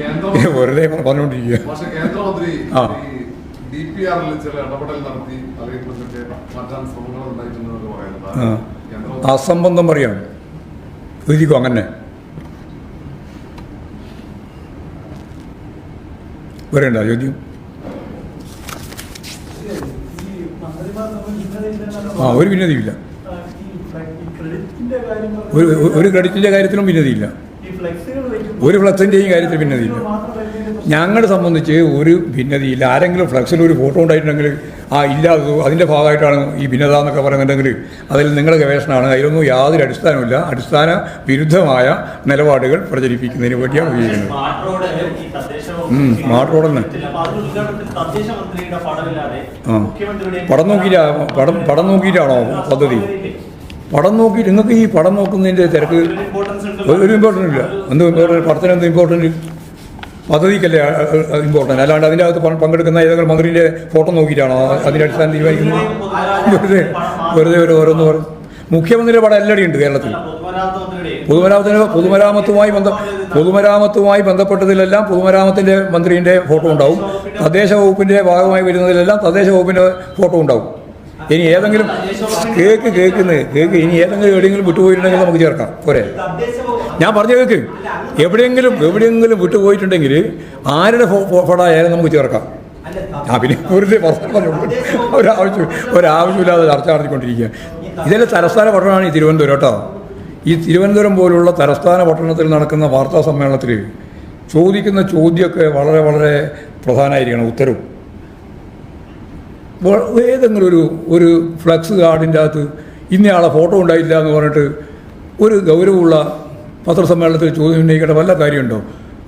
വെറുതെ പറഞ്ഞുകൊണ്ടിരിക്കുക പക്ഷെ കേന്ദ്രമന്ത്രി ആ. ഡി പി ആറിൽ ചില ഇടപെടൽ നടത്തി മാറ്റാൻ ശ്രമങ്ങൾ ഉണ്ടായിട്ടുണ്ടെന്നൊക്കെ പറയുന്നത്. ആ. കേന്ദ്ര അസംബന്ധം പറയാണ്. എഴുതിക്കോ അങ്ങനെ. വരേണ്ട ചോദ്യം. ആ ഒരു ഭിന്നതയില്ല ഒരു ഈ ക്രെഡിറ്റിന്റെ ക്രെഡിറ്റിന്റെ കാര്യത്തിലും ഭിന്നതയില്ല. ഒരു ഫ്ലക്സിന്റെയും കാര്യത്തിൽ ഭിന്നതയില്ല. ഞങ്ങളെ സംബന്ധിച്ച് ഒരു ഭിന്നതയില്ല. ആരെങ്കിലും ഫ്ലക്സിൽ ഒരു ഫോട്ടോ ഉണ്ടായിട്ടുണ്ടെങ്കിൽ ആ ഇല്ല അതിന്റെ ഭാഗമായിട്ടാണ് ഈ ഭിന്നത എന്നൊക്കെ പറയുന്നുണ്ടെങ്കിൽ അതിൽ നിങ്ങളുടെ ഗവേഷണമാണ്. അതിലൊന്നും യാതൊരു അടിസ്ഥാനമില്ല അടിസ്ഥാന വിരുദ്ധമായ നിലപാടുകൾ പ്രചരിപ്പിക്കുന്നതിന് വേണ്ടിയാണ് ഉപയോഗിക്കുന്നത്. സ്മാർട്ട് റോഡെന്ന് പടം നോക്കിയിട്ടാ പടം പടം നോക്കിയിട്ടാണോ പദ്ധതി? പടം നോക്കി നിങ്ങൾക്ക് ഈ പടം നോക്കുന്നതിന്റെ തിരക്ക് ഒരു- ഇമ്പോർട്ടന്റ് ഇല്ല. എന്ത് ഇമ്പോർട്ടന്റ് പടത്തിന് എന്ത് ഇമ്പോർട്ടന്റ് പദ്ധതിക്കല്ലേ ഇമ്പോർട്ടന്റ് അല്ലാണ്ട് അതിന്റെ അകത്ത് പങ്ക് പങ്കെടുക്കുന്ന ഏതെങ്കിലും മന്ത്രിന്റെ ഫോട്ടോ നോക്കിയിട്ടാണോ അതിന്റെ അടിസ്ഥാനം തീരുമാനിക്കുന്നത്? വെറുതെ വെറുതെ ഒരു ഓരോന്ന് പറഞ്ഞു മുഖ്യമന്ത്രിയുടെ പടം എല്ലാവരും ഉണ്ട് കേരളത്തിൽ. പൊതുമരാമത്ത് പൊതുമരാമത്തിന് പൊതുമരാമത്തുമായി ബന്ധം പൊതുമരാമത്തുമായി ബന്ധപ്പെട്ടതിലെല്ലാം പൊതുമരാമത്തിന്റെ മന്ത്രിന്റെ ഫോട്ടോ ഉണ്ടാവും. തദ്ദേശ വകുപ്പിന്റെ ഭാഗമായി വരുന്നതിലെല്ലാം തദ്ദേശ വകുപ്പിന്റെ ഫോട്ടോ ഉണ്ടാവും. ഇനി ഏതെങ്കിലും കേക്ക് കേൾക്കുന്നത് കേക്ക് ഇനി ഏതെങ്കിലും എവിടെയെങ്കിലും വിട്ടുപോയിട്ടുണ്ടെങ്കിൽ നമുക്ക് ചേർക്കാം. പോരെ. ഞാൻ പറഞ്ഞു കേൾക്ക് എവിടെയെങ്കിലും എവിടെയെങ്കിലും വിട്ടുപോയിട്ടുണ്ടെങ്കിൽ ആരുടെ ഫോ- ഫോ- ഫോട്ടോ ആയാലും നമുക്ക് ചേർക്കാം. ആ പിന്നെ വെറുതെ ഒരാവശ്യം ഒരാവശ്യമില്ലാതെ ചർച്ച നടത്തിക്കൊണ്ടിരിക്കുക. ഇതെല്ലാം തലസ്ഥാന പട്ടണമാണ് ഈ തിരുവനന്തപുരം കേട്ടോ. ഈ തിരുവനന്തപുരം പോലുള്ള തലസ്ഥാന പട്ടണത്തിൽ നടക്കുന്ന വാർത്താ സമ്മേളനത്തിൽ ചോദിക്കുന്ന ചോദ്യമൊക്കെ വളരെ വളരെ പ്രധാനമായിരിക്കണം. ഉത്തരവും. ഏതെങ്കിലും ഒരു ഒരു ഫ്ലക്സ് കാർഡിന്റെ അകത്ത് ഇന്നയാളെ ഫോട്ടോ ഉണ്ടായില്ല എന്ന് പറഞ്ഞിട്ട് ഒരു ഗൗരവമുള്ള പത്രസമ്മേളനത്തിൽ ചോദ്യം ഉന്നയിക്കേണ്ട വല്ല കാര്യമുണ്ടോ?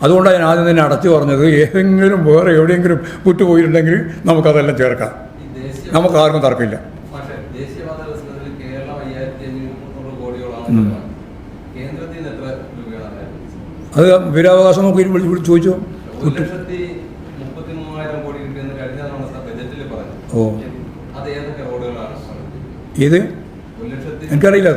അതുകൊണ്ടാണ് ഞാൻ ആദ്യം തന്നെ അടച്ചു പറഞ്ഞത്. ഏതെങ്കിലും വേറെ എവിടെയെങ്കിലും വിട്ടുപോയിട്ടുണ്ടെങ്കിൽ നമുക്കതെല്ലാം ചേർക്കാം. നമുക്ക് ആർക്കും തർക്കമില്ല. അത് വിവരാവകാശം നോക്കി ചോദിച്ചോ? മുപ്പത്തി മൂവായിരം കോടി കിട്ടിയെന്ന് കഴിഞ്ഞ തവണ ബജറ്റിൽ പറഞ്ഞു. ഓ. അത് ഏതൊക്കെ റോഡുകളാണ്? ഇത് എനിക്കറിയില്ല